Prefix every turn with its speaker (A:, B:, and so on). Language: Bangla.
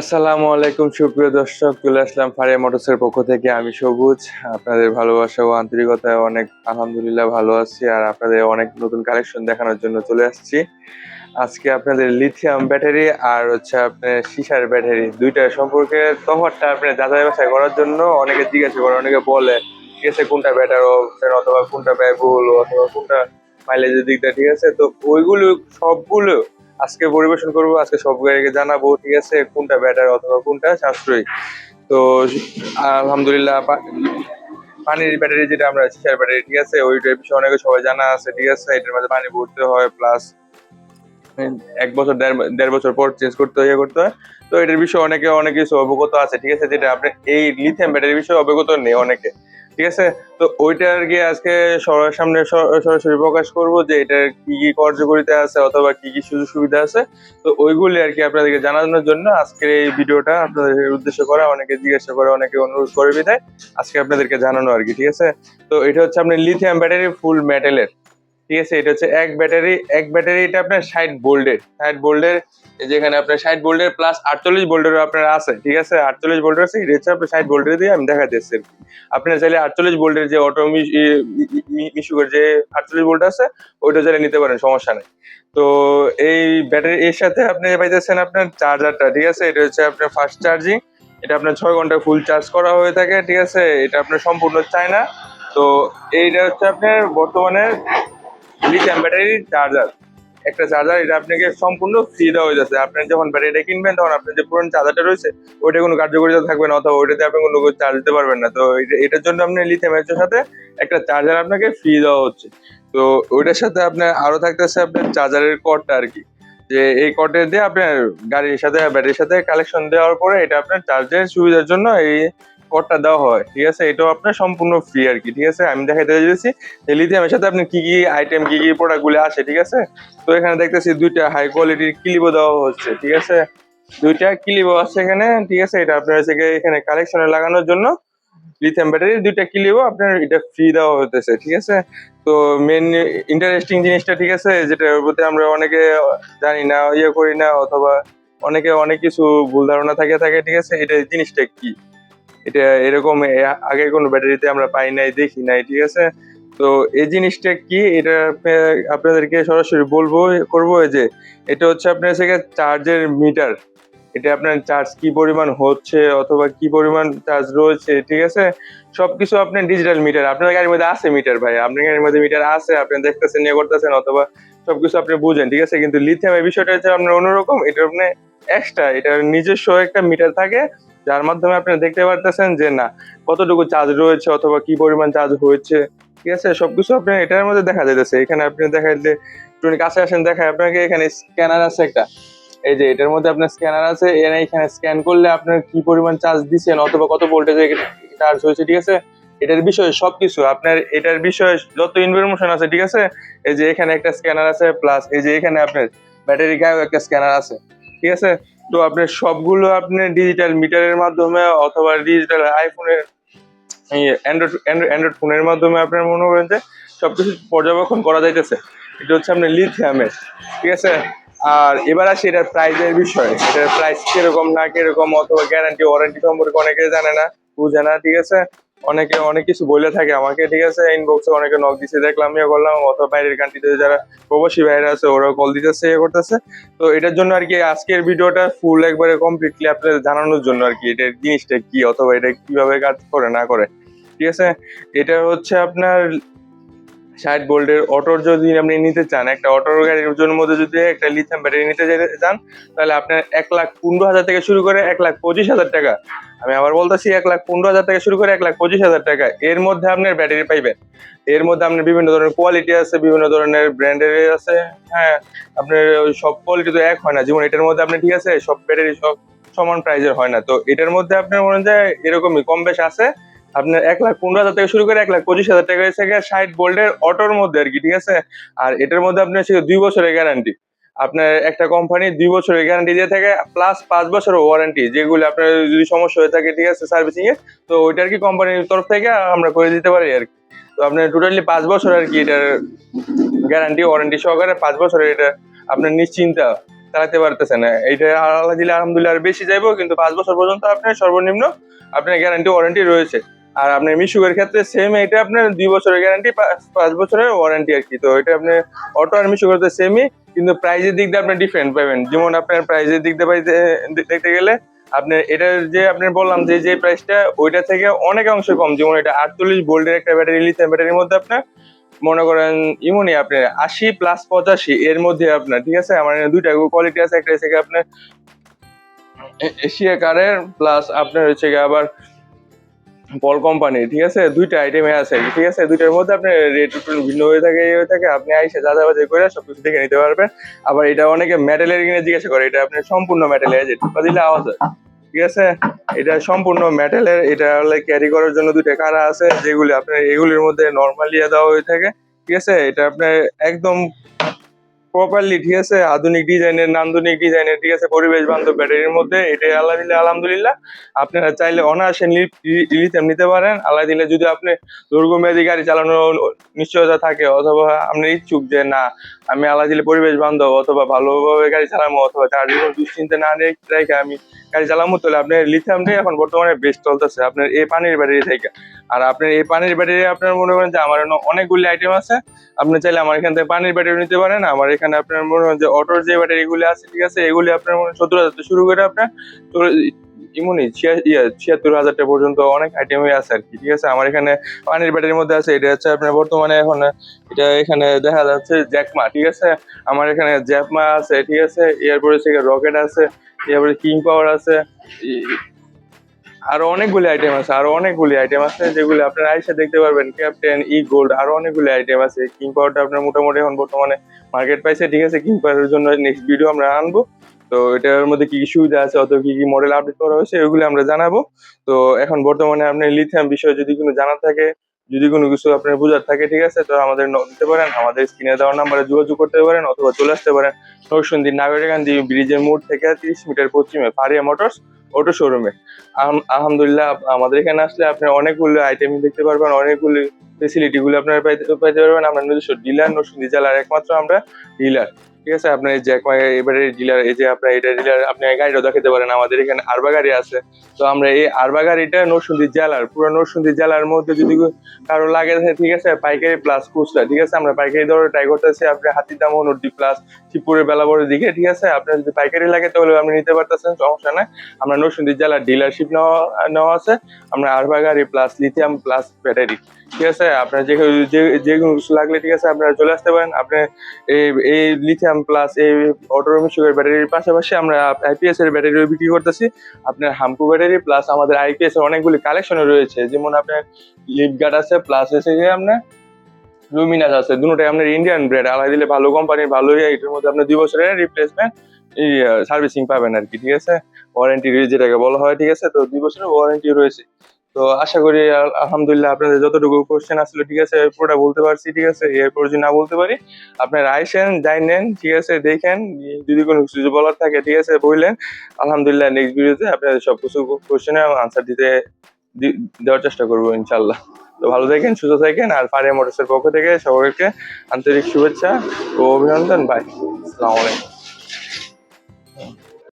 A: আসসালামু আলাইকুম, সুপ্রিয় দর্শক। চলে আসলাম ফারিয়া মোটরসের পক্ষ থেকে। আমি সবুজ, আপনাদের ভালোবাসা ও আন্তরিকতায় অনেক, আলহামদুলিল্লাহ ভালো আছি আর আপনাদের অনেক নতুন কালেকশন দেখানোর জন্য চলে আসছি। আজকে আপনাদের লিথিয়াম ব্যাটারি আর হচ্ছে আপনার সিসার ব্যাটারি দুইটার সম্পর্কে তফাৎটা আপনার যাচাই বাছাই করার জন্য অনেকে জিজ্ঞাসা করে, অনেকে বলে, ঠিক আছে, কোনটা বেটার অথবা, কোনটা ব্যয়বহুল অথবা, কোনটা মাইলেজের দিকটা ঠিক আছে? তো ওইগুলো সবগুলো আজকে পরিবেশন করব, আজকে সব গাড়িকে জানাব, ঠিক আছে? কোনটা ব্যাটার অথবা কোনটা সাশ্রয়ী? তো, আলহামদুলিল্লাহ পানির ব্যাটারি যেটা আমরা সিসার ব্যাটারি ঠিক আছে? ওইটার বিষয়ে অনেকে সবাই জানা আছে, ঠিক আছে? এটার মাঝে পানি ভরতে হয় প্লাস এক বছর, দেড় দেড় বছর পর চেঞ্জ করতে হয় ইয়ে করতে হয়। তো এটার বিষয়ে অনেকে, অনেক কিছু অবগত আছে, ঠিক আছে? যেটা আপনি এই লিথিয়াম ব্যাটারির বিষয়ে অবগত নেই অনেকে। ঠিক আছে? তো ওইটা আর কি আজকে সবার সামনে সরাসরি প্রকাশ করব যে এটার কি কি কার্যকরিতা আছে অথবা কি কি সুযোগ সুবিধা আছে। তো ওইগুলি আর কি আপনাদেরকে জানানোর জন্য আজকের এই ভিডিওটা আপনাদের উদ্দেশ্য করা, অনেকে জিজ্ঞাসা করে, অনেকে অনুরোধ করে বিদায়। আজকে আপনাদেরকে জানানো আর কি, ঠিক আছে? তো এটা হচ্ছে আপনার লিথিয়াম ব্যাটারি ফুল মেটালের ঠিক আছে, এটা হচ্ছে এক ব্যাটারি এক ব্যাটারি এটা আপনার ষাট বোল্ডের ষাট বোল্ডের যেখানে আপনার ষাট বোল্ডের প্লাস আটচল্লিশ বোল্ডের আপনার আছে, ঠিক আছে? আটচল্লিশ বোল্ডের আছে, এটা হচ্ছে আপনার ষাট বোল্ডের দিয়ে আমি দেখা দিচ্ছি আর কি। আপনার চাইলে আটচল্লিশ বোল্ডের যে অটো মিশুকের যে আটচল্লিশ বোল্ড আছে, ওইটা চাইলে নিতে পারেন, সমস্যা নেই। তো এই ব্যাটারি, এর সাথে আপনি পাইতেছেন আপনার চার্জারটা ঠিক আছে? এটা হচ্ছে আপনার ফাস্ট চার্জিং এটা আপনার ছয় ঘণ্টা ফুল চার্জ করা হয়ে থাকে, ঠিক আছে? এটা আপনার সম্পূর্ণ চায়না। তো এইটা হচ্ছে আপনার বর্তমানে লিথিয়াম ব্যাটারি চার্জার একটা চার্জার এটা আপনাকে সম্পূর্ণ ফ্রি দেওয়া হয়ে যাচ্ছে। আপনি যখন ব্যাটারিটা কিনবেন, তখন আপনার যে পুরনো চার্জারটা রয়েছে, ওইটা কোনো কার্যকারিতা থাকবে না, অথবা ওইটাতে আপনি কোনো চার্জ দিতে পারবেন না। তো এটার জন্য আপনি লিথিয়ামের সাথে একটা চার্জার আপনাকে ফ্রি দেওয়া হচ্ছে। তো ওইটার সাথে আপনার আরও থাকতেছে আপনার চার্জারের কর্ডটা আর কি যে এই কর্ডের দিয়ে আপনার গাড়ির সাথে ব্যাটারির সাথে কালেকশন দেওয়ার পরে এটা আপনার চার্জের সুবিধার জন্য এই কর্ডটা দেওয়া হয়, ঠিক আছে? এটাও আপনার সম্পূর্ণ ফ্রি আর কি, ঠিক আছে? আমি দেখাইতে চাইছি যে লিথিয়ামের সাথে আপনি কি কি আইটেম কি কি প্রোডাক্টগুলো আসে ঠিক আছে? তো এখানে দেখতেছি দুইটা হাই কোয়ালিটির ক্লিপও দেওয়া হচ্ছে, ঠিক আছে? দুইটা ক্লিপও আছে এখানে, ঠিক আছে? এটা আপনার গিয়ে এখানে কালেকশনে লাগানোর জন্য লিথিয়াম ব্যাটারির দুইটা ক্লিপও আপনার এটা ফ্রি দেওয়া হতেছে ঠিক আছে? তো মেন ইন্টারেস্টিং জিনিসটা, ঠিক আছে? যেটা ওর প্রতি আমরা অনেকে জানি না ইয়ে করি না, অথবা অনেকে অনেক কিছু ভুল ধারণা থাকে থাকে, ঠিক আছে? এটা জিনিসটা কি? এটা এরকম আগে কোনো ব্যাটারিতে আমরা পাই নাই, দেখি নাই, ঠিক আছে? তো এই জিনিসটা কি? এটা আপনাদেরকে সরাসরি বলব, করব যে, এটা হচ্ছে আপনার থেকে চার্জের মিটার। এটা আপনার চার্জ কি পরিমাণ হচ্ছে অথবা কি পরিমাণ চার্জ রয়েছে, ঠিক আছে? সবকিছু আপনার ডিজিটাল মিটার। আপনার গাড়ির মধ্যে আছে মিটার ভাই, আপনার গাড়ির মধ্যে মিটার আছে, আপনি দেখতেছেন নিয়ে করতেছেন, অথবা সবকিছু আপনি বুঝেন, ঠিক আছে? কিন্তু লিথিয়ামের বিষয়টা হচ্ছে আপনার অন্যরকম এটা আপনি এক্সট্রা এটা নিজস্ব একটা মিটার থাকে। যার মাধ্যমে আপনি দেখতে পারতেছেন যে না, কতটুকু চার্জ রয়েছে অথবা কি পরিমাণ চার্জ হয়েছে, ঠিক আছে? সবকিছু আপনার এটার মধ্যে দেখা যাইতেছে। এখানে আপনি দেখাইলে একটু কাছে আসেন দেখায় আপনাকে, এখানে স্ক্যানার আছে একটা। এই যে, এটার মধ্যে আপনার স্ক্যানার আছে এর এখানে স্ক্যান করলে আপনার কি পরিমাণ চার্জ দিচ্ছেন অথবা কত ভোল্টেজে চার্জ হয়েছে, ঠিক আছে? এটার বিষয়ে সবকিছু, আপনার এটার বিষয়ে যত ইনফরমেশন আছে, ঠিক আছে? এই যে, এখানে একটা স্ক্যানার আছে প্লাস এই যে, এখানে আপনার ব্যাটারি গায়েও একটা স্ক্যানার আছে, ঠিক আছে? তো আপনার সবগুলো আপনি ডিজিটাল মিটারের মাধ্যমে অথবা ডিজিটাল আইফোনের অ্যান্ড্রয়েড অ্যান্ড্রয়েড ফোনের মাধ্যমে আপনার মনে করেন যে সবকিছু পর্যবেক্ষণ করা যাইতেছে। এটা হচ্ছে আপনার লিথিয়ামের ঠিক আছে? আর এবার আসি এটার প্রাইসের বিষয়। এটার প্রাইস কীরকম, না কীরকম, অথবা গ্যারান্টি ওয়ারেন্টি সম্পর্কে অনেকে জানে না, বুঝে না, ঠিক আছে? অনেকে, অনেক কিছু বলে থাকে আমাকে, ঠিক আছে? ইনবক্সে অনেকে নক দিছে, দেখলাম ইয়ে করলাম, অথবা বাইরের কান্ট্রিতে যারা প্রবাসী বাইরে আছে, ওরাও কল দিতেছে ইয়ে করতেছে। তো এটার জন্য আর কি আজকের ভিডিওটা ফুল একবারে কমপ্লিটলি আপনাদের জানানোর জন্য আর কি, এটার জিনিসটা কি, অথবা এটা কীভাবে কাজ করে, না করে। ঠিক আছে? এটা হচ্ছে আপনার ষাট ভোল্টের অটোর যদি আপনি নিতে চান, একটা অটোর গাড়ির জন্য মধ্যে যদি একটা লিথিয়াম ব্যাটারি নিতে যেতে চান, তাহলে আপনার এক লাখ পনেরো হাজার থেকে শুরু করে এক লাখ পঁচিশ হাজার টাকা আমি আবার বলতেছি এক লাখ পনেরো হাজার থেকে শুরু করে এক লাখ পঁচিশ হাজার টাকা। এর মধ্যে আপনার ব্যাটারি পাইবেন। এর মধ্যে আপনার বিভিন্ন ধরনের কোয়ালিটি আছে, বিভিন্ন ধরনের ব্র্যান্ডের আছে হ্যাঁ। আপনার ওই সব কোয়ালিটি তো এক হয় না। যেমন এটার মধ্যে আপনি ঠিক আছে, সব ব্যাটারি সব সমান প্রাইজের হয় না। তো এটার মধ্যে আপনার মনে হয় এরকমই কম বেশ আছে। আপনার এক লাখ পনেরো হাজার থেকে শুরু করে এক লাখ পঁচিশ হাজার টাকা এসে গিয়ে ষাট বোল্টের অটোর মধ্যে আর কি, ঠিক আছে? আর এটার মধ্যে আপনার দুই বছরের গ্যারান্টি আপনার একটা কোম্পানি দুই বছরের গ্যারান্টি দিয়ে থাকে প্লাস পাঁচ বছরের ওয়ারেন্টি যেগুলো আপনার যদি সমস্যা হয়ে থাকে, ঠিক আছে সার্ভিসিং এ, তো ওইটা আর কি কোম্পানির তরফ থেকে আমরা করে দিতে পারি আর কি। তো আপনার টোটালি পাঁচ বছর আর কি এটার গ্যারান্টি ওয়ারেন্টি সহকারে পাঁচ বছরের এটা আপনার নিশ্চিন্তা চালাতে পারতেছে না এইটা আল্লাহ দিলে আলহামদুলিল্লাহ আর বেশি যাইবো, কিন্তু পাঁচ বছর পর্যন্ত আপনার সর্বনিম্ন আপনার গ্যারান্টি ওয়ারেন্টি রয়েছে। আর আপনার মিশুকের ক্ষেত্রে সেম এটা আপনার দুই বছরের গ্যারান্টি পাঁচ বছরের ওয়ারেন্টি আর কি। তো এটা আপনি অটো আর মিশুকের সেমই কিন্তু প্রাইজের দিক দিয়ে আপনি ডিফারেন্ট পাবেন। যেমন আপনার প্রাইজের দিক দিয়ে দেখতে গেলে আপনার এটার যে আপনার বললাম যে যে প্রাইসটা ওইটা থেকে অনেক অংশ কম। যেমন এটা আটচল্লিশ ভোল্টের একটা ব্যাটারি লিথিয়াম ব্যাটারির মধ্যে আপনার মনে করেন ইমনই আপনার আশি প্লাস পঁচাশি, এর মধ্যে আপনার, ঠিক আছে? আমার দুইটা কোয়ালিটি আছে, একটা হচ্ছে আপনার এশিয়া কারের প্লাস আপনার হচ্ছে আবার পল কোম্পানি ঠিক আছে? দুইটা আইটেমে আছে, ঠিক আছে? দুইটার মধ্যে আপনার রেট একটু ভিন্ন হয়ে থাকে হয়ে থাকে, আপনি আইসে যা যা বাজে করে সবকিছু দেখে নিতে পারবেন। আবার এটা অনেকে মেটালের কিনে জিজ্ঞাসা করে, এটা আপনার সম্পূর্ণ মেটালের যে টিপা দিলে আওয়াজ হয়, ঠিক আছে? এটা সম্পূর্ণ মেটালের এটা হলে ক্যারি করার জন্য দুইটা কারা আছে, যেগুলি আপনার এগুলির মধ্যে নর্মালি দেওয়া হয়ে থাকে, ঠিক আছে? এটা আপনার একদম প্রপারলি ঠিক আছে, আধুনিক ডিজাইনের নান্দনিক ডিজাইনের ঠিক আছে, পরিবেশ বান্ধব ব্যাটারির মধ্যে এটা আল্লাহ দিলে আলহামদুলিল্লাহ। আপনারা চাইলে অনায়াসে লিথিয়াম নিতে পারেন। আল্লাহ দিলে যদি আপনি দুর্গমেয়াদী গাড়ি চালানোর নিশ্চয়তা থাকে, অথবা আপনি ইচ্ছুক যে না, আমি আল্লাহ দিলে পরিবেশ বান্ধব, অথবা ভালোভাবে গাড়ি চালাবো অথবা জন্য দুশ্চিন্তা না রেখে আমি গাড়ি চালাবো তাহলে আপনার লিথিয়ামটাই এখন বর্তমানে বেস্ট চলতেছে। আপনার এই পানির ব্যাটারি থেকে। আর আপনার এই পানির ব্যাটারি আপনার মনে করেন যে আমার অনেকগুলি আইটেম আছে। আপনি চাইলে আমার এখান থেকে পানির ব্যাটারি নিতে পারেন। আমার এখানে আপনার মনে হয় যে অটোর যে ব্যাটারিগুলি আছে, ঠিক আছে, এগুলি আপনার মনে সত্তর হাজার শুরু করে আপনার তো ইমনি ছিয়াত্তর হাজার টাকা পর্যন্ত অনেক আইটেমই আছে আর কি ঠিক আছে? আমার এখানে পানির ব্যাটারির মধ্যে আছে, এটা হচ্ছে আপনার বর্তমানে এখন, এটা এখানে দেখা যাচ্ছে জ্যাকমা, ঠিক আছে? আমার এখানে জ্যাকমা আছে, ঠিক আছে? এরপরে হচ্ছে রকেট আছে, এরপরে কিং পাওয়ার আছে আরও অনেকগুলি আইটেম আছে, আরও অনেকগুলি আইটেম আছে, যেগুলি আপনারা আইসা দেখতে পারবেন ক্যাপ্টেন ই গোল্ড আরও অনেকগুলি আইটেম আছে। কিং পাওয়ারটা আপনার মোটামুটি এখন বর্তমানে মার্কেট পাইছে, ঠিক আছে? কিং পাওয়ারের জন্য নেক্সট ভিডিও আমরা আনব। তো এটার মধ্যে কি কি সুবিধা আছে অথবা কি কি মডেল আপডেট করা হয়েছে ওইগুলো আমরা জানাব। তো এখন বর্তমানে আপনি লিথিয়াম বিষয়ে যদি কোনো জানা থাকে, যদি কোনো কিছু আপনার বোঝার থাকে, ঠিক আছে, তো আমাদের দিতে পারেন, আমাদের স্ক্রিনে দেওয়ার নাম্বারে যোগাযোগ করতে পারেন অথবা চলে আসতে পারেন নরসিংদী নাগরিকান্দি ব্রিজের মোড় থেকে তিরিশ মিটার পশ্চিমে ফারিয়া মোটরস অটো শোরুমে আলহামদুলিল্লাহ আমাদের এখানে আসলে আপনি অনেকগুলো আইটেম দেখতে পারবেন, অনেকগুলো ফেসিলিটি গুলো আপনারা পাইতে পাইতে পারবেন। আমরা নিজস্ব ডিলার নরসিংদী জেলার একমাত্র আমরা ডিলার ঠিক আছে? আপনার যে এবারে ডিলার এই যে আপনার এটা ডিলার আপনি গাড়িটা দেখাতে পারেন। আমাদের এখানে আরবা গাড়ি আছে। তো আমরা এই আরবা গাড়িটা নরসিংদী জেলার, পুরো নরসিংদী জেলার মধ্যে যদি কারও লাগে, ঠিক আছে? পাইকারি প্লাস খুচরা, ঠিক আছে? আমরা পাইকারি দরে ট্রাই করতেছি। আপনি হাতিদাম নদী প্লাস শিবপুরের বেলাবরের দিকে, ঠিক আছে? আপনার যদি পাইকারি লাগে, তাহলে আপনি নিতে পারতেছেন, সমস্যা নাই। আমরা নরসিংদী জেলার ডিলারশিপ নেওয়া নেওয়া আছে। আমরা আরবা গাড়ি প্লাস লিথিয়াম প্লাস ব্যাটারি ঠিক আছে? আপনার যে যে যে কোনো কিছু লাগলে ঠিক আছে আপনারা চলে আসতে পারেন। আপনি এই এই লিথিয়াম প্লাস এই অটোমিশুকের ব্যাটারির পাশাপাশি আমরা আইপিএস এর ব্যাটারিও বিক্রি করতেছি। আপনার হামকু ব্যাটারি প্লাস আমাদের আইপিএস এর অনেকগুলি কালেকশনে রয়েছে। যেমন আপনার লিপগার্ড আছে প্লাস হচ্ছে গিয়ে আপনার লুমিনাস আছে। দুটোটাই আপনার ইন্ডিয়ান ব্র্যান্ড আলাদা দিলে ভালো কোম্পানির ভালো ইয়ে, এটার মধ্যে আপনার দুই বছরের রিপ্লেসমেন্ট সার্ভিসিং পাবেন আর কি ঠিক আছে? ওয়ারেন্টি যেটাকে বলা হয় ঠিক আছে? তো দুই বছরের ওয়ারেন্টি রয়েছে। তো আশা করি, আল- আলহামদুলিল্লাহ আপনাদের যতটুকু কোশ্চেন আসলে, ঠিক আছে, পুরোটা বলতে পারছি, ঠিক আছে? এরপর যদি না বলতে পারি। আপনারা আইসেন, যাই নেন, ঠিক আছে, দেখেন, যদি কোনো কিছু বলার থাকে, ঠিক আছে, বললেন। আলহামদুলিল্লাহ নেক্সট ভিডিওতে আপনাদের সব কিছু কোশ্চেনের আনসার দিতে দেওয়ার চেষ্টা করব ইনশাল্লাহ তো ভালো থাকেন, সুস্থ থাকেন, আর ফারিয়া মোটরসের পক্ষ থেকে সকলকে আন্তরিক শুভেচ্ছা ও অভিনন্দন বাই আসসালামু আলাইকুম।